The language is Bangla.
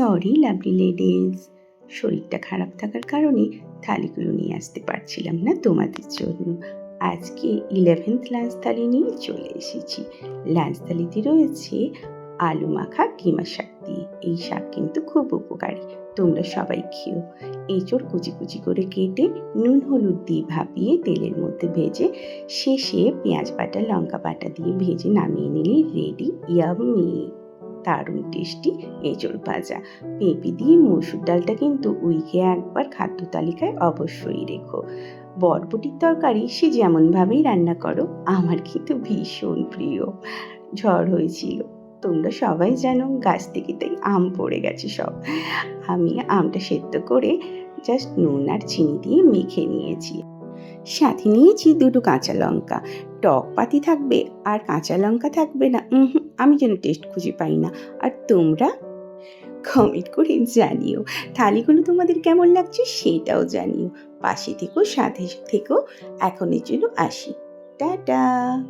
সরি লাভলি লেডিস শরীরটা খারাপ থাকার কারণে থালিগুলো নিয়ে আসতে পারছিলাম না তোমাদের জন্য। আজকে ইলেভেন্থ লাঞ্চ থালি নিয়ে চলে এসেছি। লাঞ্চ থালিতে রয়েছে আলু মাখা কিমা শাক দিয়ে। এই শাক কিন্তু খুব উপকারী। তোমরা সবাই খেও। এঁচড় কুচি কুচি করে কেটে নুন, হলুদ দিয়ে ভাপিয়ে তেলের মধ্যে ভেজে শেষে পেঁয়াজ বাটা, লঙ্কা বাটা দিয়ে ভেজে নামিয়ে নিলেই রেডি ইয়ামি দারুণ টেস্টি এঁচড় ভাজা। পেঁপে দিয়ে মসুর ডালটা কিন্তু উইকে একবার খাদ্য তালিকায় অবশ্যই রেখো। বরবটির তরকারি সে যেমনভাবেই রান্না করো, আমার কিন্তু ভীষণ প্রিয়। ঝড় হয়েছিল, তোমরা সবাই জানো গাছ থেকে তাই আম পড়ে গেছে সব। আমি আমটা সেদ্ধ করে জাস্ট নুন আর চিনি দিয়ে মেখে নিয়েছি। সাথে নিয়েছি দুটো কাঁচা লঙ্কা। টক পাতি থাকবে আর কাঁচা লঙ্কা থাকবে না। আমি যেন টেস্ট খুঁজে পাই না। আর তোমরা? কমেন্ট করে জানিও। থালিগুলো তোমাদের কেমন লাগছে সেটাও জানিও। পাশে থেকো, সাথে থেকো। এখনের জন্য আসি। টাটা!